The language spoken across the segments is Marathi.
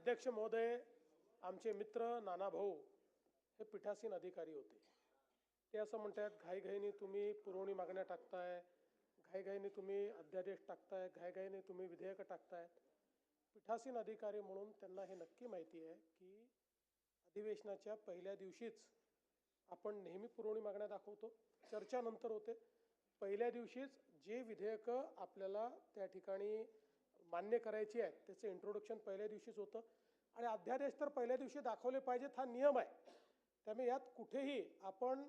अध्यक्ष महोदय आमचे मित्र नाना भाऊ हे पीठासीन अधिकारी होते. ते असं म्हणतात घाईघाईने तुम्ही पुरवणी मागण्या टाकताय घाईघाईने तुम्ही अध्यादेश टाकताय घाईघाईने तुम्ही विधेयकं टाकताय. पीठासीन अधिकारी म्हणून त्यांना हे नक्की माहिती आहे की अधिवेशनाच्या पहिल्या दिवशीच आपण नेहमी पुरवणी मागण्या दाखवतो. चर्चा नंतर होते. पहिल्या दिवशीच जे विधेयकं आपल्याला त्या ठिकाणी मान्य करायची आहेत त्याचं इंट्रोडक्शन पहिल्या दिवशीच होतं. आणि अध्यादेश तर पहिल्या दिवशी दाखवले पाहिजेत हा नियम आहे. त्यामुळे यात कुठेही आपण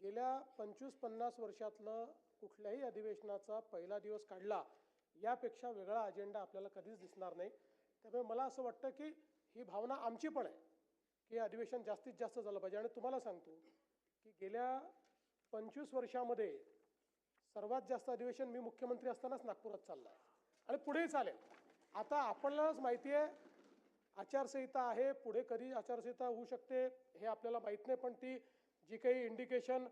गेल्या पंचवीस पन्नास वर्षातलं कुठल्याही अधिवेशनाचा पहिला दिवस काढला यापेक्षा वेगळा अजेंडा आपल्याला कधीच दिसणार नाही. त्यामुळे मला असं वाटतं की ही भावना आमची पण आहे की अधिवेशन जास्तीत जास्त झालं पाहिजे. आणि तुम्हाला सांगतो की गेल्या पंचवीस वर्षामध्ये सर्वात जास्त अधिवेशन मी मुख्यमंत्री असतानाच नागपुरात चाललं आहे. आणि पुढेही चालेल. आता आपल्यालाच माहिती आहे आचारसंहिता आहे पुढे कधी आचारसंहिता होऊ शकते हे आपल्याला माहीत नाही पण ती जी काही इंडिकेशन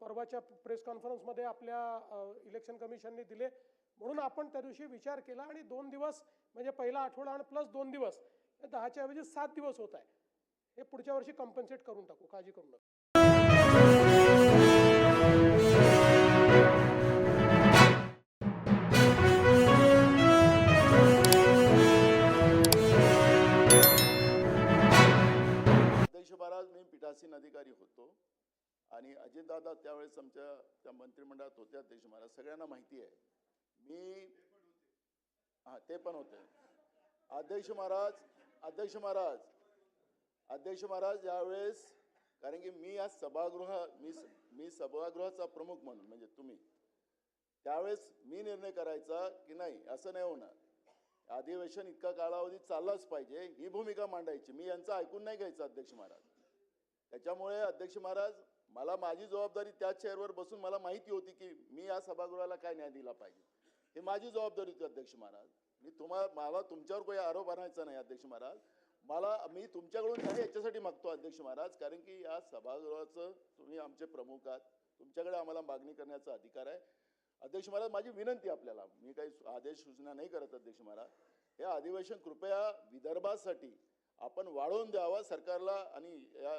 परवाच्या प्रेस कॉन्फरन्समध्ये आपल्या इलेक्शन कमिशनने दिले म्हणून आपण त्या दिवशी विचार केला आणि दोन दिवस म्हणजे पहिला आठवडा आणि प्लस दोन दिवस हे दहाच्या ऐवजी सात दिवस होत आहे. हे पुढच्या वर्षी कम्पन्सेट करून टाकू काळजी करू नका. महाराज मी पीठासीन अधिकारी होतो. आणि अजितदादा त्यावेळेस आमच्या त्या मंत्रिमंडळात होत्या अध्यक्ष महाराज. सगळ्यांना माहिती आहे. मी हां ते पण होते. अध्यक्ष महाराज अध्यक्ष महाराज अध्यक्ष महाराज यावेळेस कारण की मी आज सभागृह मी मी सभागृहाचा प्रमुख म्हणून म्हणजे तुम्ही. त्यावेळेस मी निर्णय करायचा की नाही असं नाही होणार. अधिवेशन इतका कालावधी चाललाच पाहिजे ही भूमिका मांडायची. मी यांचं ऐकून नाही घ्यायचं अध्यक्ष महाराज. त्याच्यामुळे अध्यक्ष महाराज मला माझी जबाबदारी त्या चेअरवर बसून मला माहिती होती की मी या सभागृहाला काय न्याय दिला पाहिजे. हे माझी जबाबदारी होती अध्यक्ष महाराज. मी तुम्हाला मला तुमच्यावर काही आरोप आणायचा नाही अध्यक्ष महाराज. मला मी तुमच्याकडून काही याच्यासाठी मागतो अध्यक्ष महाराज कारण की या सभागृहाचं तुम्ही आमचे प्रमुख आहात. तुमच्याकडे आम्हाला मागणी करण्याचा अधिकार आहे. अध्यक्ष महाराज माझी विनंती आपल्याला. मी काही आदेश सूचना नाही करत अध्यक्ष महाराज. हे अधिवेशन कृपया विदर्भासाठी आपण वाढवून द्यावा सरकारला आणि या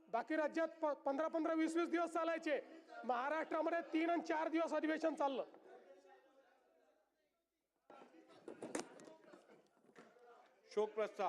बाकी राज्यात प- पंधरा पंधरा वीस वीस दिवस चालायचे. महाराष्ट्रामध्ये तीन आणि चार दिवस अधिवेशन चाललं. शोक प्रस्ताव